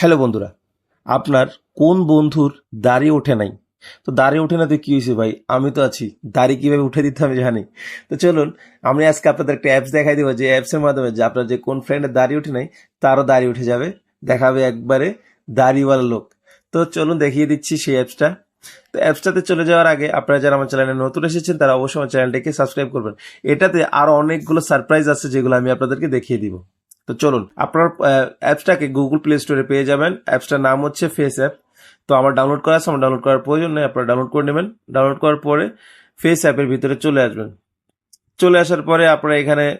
Hello বন্ধুরা, আপনার কোন বন্ধুর দাড়ি ওঠে নাই? তো দাড়ি ওঠে না তো কি হয়েছে ভাই? আমি তো আছি। দাড়ি কীভাবে উঠে দিতে আমি জানি। তো চলুন, আমি আজকে আপনাদের একটা অ্যাপস দেখাই দেবো যে অ্যাপসের মাধ্যমে যে আপনার যে কোন ফ্রেন্ডের দাড়ি ওঠে নাই, তারও দাড়ি উঠে যাবে। দেখাবে একবারে দাড়িওয়ালা লোক। তো চলুন দেখিয়ে দিচ্ছি সেই অ্যাপসটা তো অ্যাপসটাতে চলে যাওয়ার আগে আপনারা যারা আমার চ্যানেলে নতুন এসেছেন, তারা অবশ্যই আমার চ্যানেলটাকে সাবস্ক্রাইব করবেন। এটাতে আরও অনেকগুলো সারপ্রাইজ আছে যেগুলো আমি আপনাদেরকে দেখিয়ে দিব। তো চলুন, আপনার অ্যাপসটাকে গুগল প্লে স্টোরে পেয়ে যাবেন। অ্যাপসটার নাম হচ্ছে ফেস অ্যাপ তো আমার ডাউনলোড করা আছে, আমার ডাউনলোড করার প্রয়োজন নেই, আপনারা ডাউনলোড করে নেবেন। ডাউনলোড করার পরে ফেস অ্যাপের ভিতরে চলে আসবেন। চলে আসার পরে আপনারা এখানে,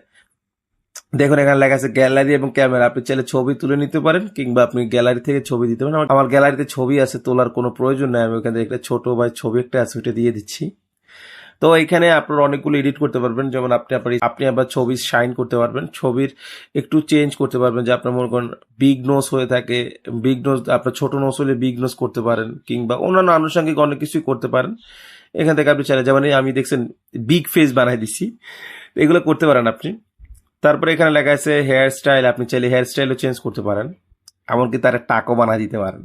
দেখুন এখানে লেখা আছে গ্যালারি এবং ক্যামেরা আপনি চাইলে ছবি তুলে নিতে পারেন, কিংবা আপনি গ্যালারি থেকে ছবি দিতে পারেন। আমার- গ্যালারিতে ছবি আছে, তোলার কোনো প্রয়োজন নেই। আমি ওখানে একটা ছোট ভাই ছবি একটা আছে ওইটা দিয়ে দিচ্ছি। তো এখানে আপনারা অনেকগুলো এডিট করতে পারবেন। যেমন আপনি আপনার আপনি আবার ছবি শাইন করতে পারবেন। ছবির একটু চেঞ্জ করতে পারবেন যে আপনার মনে করেন বিগ নোস হয়ে থাকে। বিগ নোস আপনার ছোট নোস হলে বিগ নোস করতে পারেন কিংবা অন্যান্য আনুষঙ্গিক অনেক কিছুই করতে পারেন। এখান থেকে আপনি চাইলে যেমন আমি দেখছেন বিগ ফেস বানাই দিছি। এগুলো করতে পারেন আপনি। তারপরে এখানে লেখা আছে হেয়ার স্টাইল আপনি চাইলে হেয়ার স্টাইলও চেঞ্জ করতে পারেন। এমনকি তার টাকও বানাই দিতে পারেন।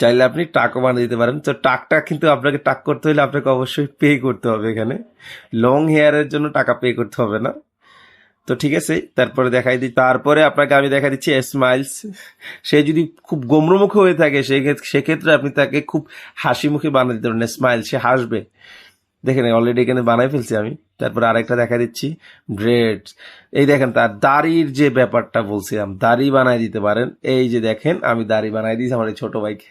চাইলে আপনি টাকও বানিয়ে দিতে পারেন। তো টাকটা কিন্তু আপনাকে টাক করতে হলে আপনাকে অবশ্যই পে করতে হবে এখানে। লং হেয়ারের জন্য টাকা পে করতে হবে না। তো ঠিক আছে, তারপরে দেখাই দিই। তারপরে আপনাকে আমি দেখা দিচ্ছি স্মাইলস সে যদি খুব গোমরমুখ হয়ে থাকে সেক্ষেত্রে আপনি তাকে খুব হাসি মুখে বানিয়ে দিতে পারেন। স্মাইল সে হাসবে। দেখেন অলরেডি এখানে বানাই ফেলছি আমি। তারপরে আরেকটা দেখা দিচ্ছি। ব্রেড এই দেখেন, তার দাড়ির যে ব্যাপারটা বলছিলাম, দাড়ি বানাই দিতে পারেন। এই যে দেখেন, আমি দাড়ি বানাই দিয়েছি আমার এই ছোট ভাইকে।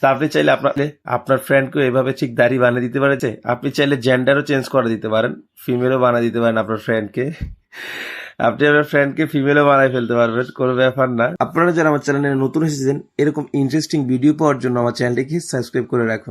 তা আপনি চাইলে আপনাকে আপনার ফ্রেন্ডকেও এভাবে ঠিক দাড়ি বানিয়ে দিতে পারে যে, আপনি চাইলে জেন্ডারও চেঞ্জ করে দিতে পারেন ফিমেলও বানিয়ে দিতে পারেন আপনার ফ্রেন্ডকে আপনি আপনার ফ্রেন্ডকে ফিমেলও বানাই ফেলতে পারবেন, কোনো ব্যাপার না। আপনারা যারা আমার চ্যানেলে নতুন এসেছেন, এরকম ইন্টারেস্টিং ভিডিও পাওয়ার জন্য আমার চ্যানেলটিকে সাবস্ক্রাইব করে রাখুন।